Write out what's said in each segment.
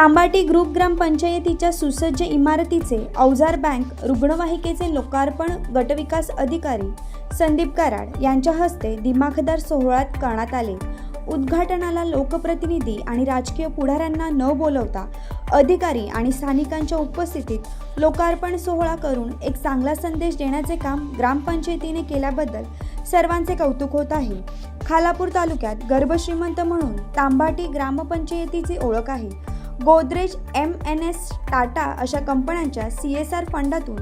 तांबाटी group ग्रामपंचायतीच्या सुसज्ज इमारतीचे अवजार बँक रुग्णवाहिकेचे लोकार्पण गटविकास अधिकारी संदीप कराड यांच्या हस्ते दिमाखदार सोहळ्यात करण्यात आले. उद्घाटनाला लोकप्रतिनिधी आणि राजकीय पुढाऱ्यांना न बोलवता अधिकारी आणि स्थानिकांच्या उपस्थितीत लोकार्पण सोहळा करून एक चांगला संदेश देण्याचे काम ग्रामपंचायतीने केल्याबद्दल सर्वांचे कौतुक होत आहे. खालापूर तालुक्यात गर्भश्रीमंत म्हणून तांबाटी ग्रामपंचायतीची ओळख आहे. Godrej M N S Tata अशा कंपन्यांच्या सी एस आर फंडातून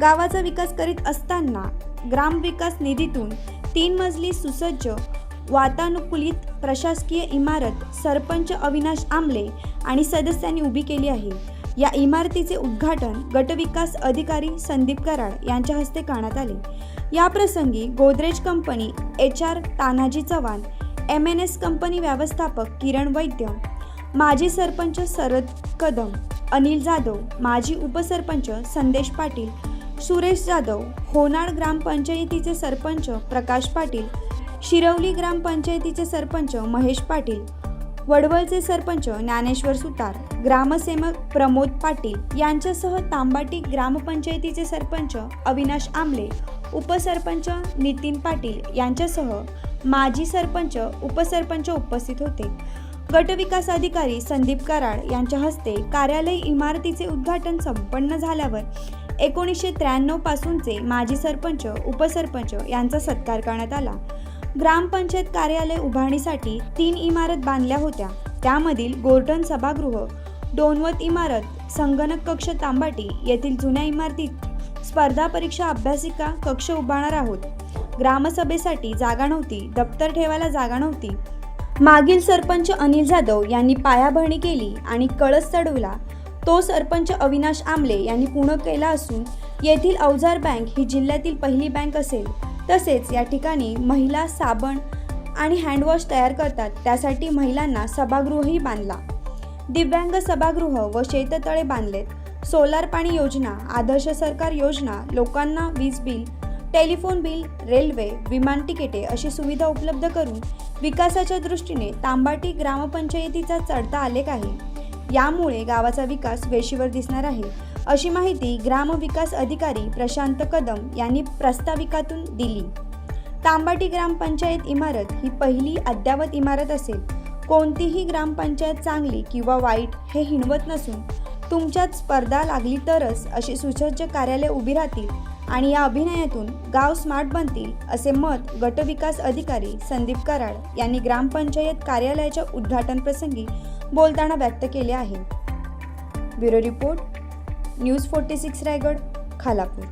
गावाचा विकास करीत असताना ग्रामविकास निधीतून तीन मजली सुसज्ज वातानुकूलित प्रशासकीय इमारत सरपंच अविनाश आमले आणि सदस्यांनी उभी केली आहे. या इमारतीचे उद्घाटन गटविकास अधिकारी संदीप कराड यांच्या हस्ते करण्यात आले. याप्रसंगी Godrej company H R Tanaji Chavan M N S company व्यवस्थापक किरण वैद्य माजी सरपंच शरद कदम अनिल जाधव माजी उपसरपंच संदेश पाटील सुरेश जाधव होनाळ ग्रामपंचायतीचे सरपंच प्रकाश पाटील शिरवली ग्रामपंचायतीचे सरपंच महेश पाटील वडवळचे सरपंच ज्ञानेश्वर सुतार ग्रामसेवक प्रमोद पाटील यांच्यासह तांबाटी ग्रामपंचायतीचे सरपंच अविनाश आमले उपसरपंच नितीन पाटील यांच्यासह माजी सरपंच उपसरपंच उपस्थित होते. गटविकास अधिकारी संदीप कराड यांच्या हस्ते कार्यालय इमारतीचे उद्घाटन संपन्न झाल्यावर एकोणीसशे त्र्याण्णव पासूनचे माजी सरपंच उपसरपंच यांचा सत्कार करण्यात आला. ग्रामपंचायत कार्यालय उभारणीसाठी तीन इमारत बांधल्या होत्या. त्यामधील गोर्टन सभागृह डोनवत इमारत संगणक कक्ष तांबाटी येथील जुन्या इमारतीत स्पर्धा परीक्षा अभ्यासिका कक्ष उभारणार आहोत. ग्रामसभेसाठी जागा नव्हती दप्तर ठेवायला जागा नव्हती. मागील सरपंच अनिल जाधव यांनी पायाभरणी केली आणि कळस चढवला. तो सरपंच अविनाश आमले यांनी पूर्ण केला असून येथील अवजार बँक ही जिल्ह्यातील पहिली बँक असेल. तसेच या ठिकाणी महिला साबण आणि हँडवॉश तयार करतात त्यासाठी महिलांना सभागृहही बांधला. दिव्यांग सभागृह व शेततळे बांधलेत. सोलार पाणी योजना आदर्श सरकार योजना लोकांना वीज बिल टेलिफोन बिल रेल्वे विमान तिकिटे अशी सुविधा उपलब्ध करून विकासाच्या दृष्टीने तांबाटी ग्रामपंचायतीचा चढता आलेख आहे. यामुळे गावाचा विकास वेशीवर दिसणार आहे अशी माहिती ग्रामविकास अधिकारी प्रशांत कदम यांनी प्रस्ताविकातून दिली. तांबाटी ग्रामपंचायत इमारत ही पहिली अद्यावत इमारत असेल. कोणतीही ग्रामपंचायत चांगली किंवा वाईट हे हिणवत नसून तुमच्यात स्पर्धा लागली तरच अशी सुसज्ज कार्यालय उभी राहतील आणि या अभिनयातून गाव स्मार्ट बनतील असे मत गटविकास अधिकारी संदीप कराड यांनी ग्रामपंचायत कार्यालयाच्या उद्घाटन प्रसंगी बोलताना व्यक्त केले आहे. Bureau report news forty six Raigad Khalapur.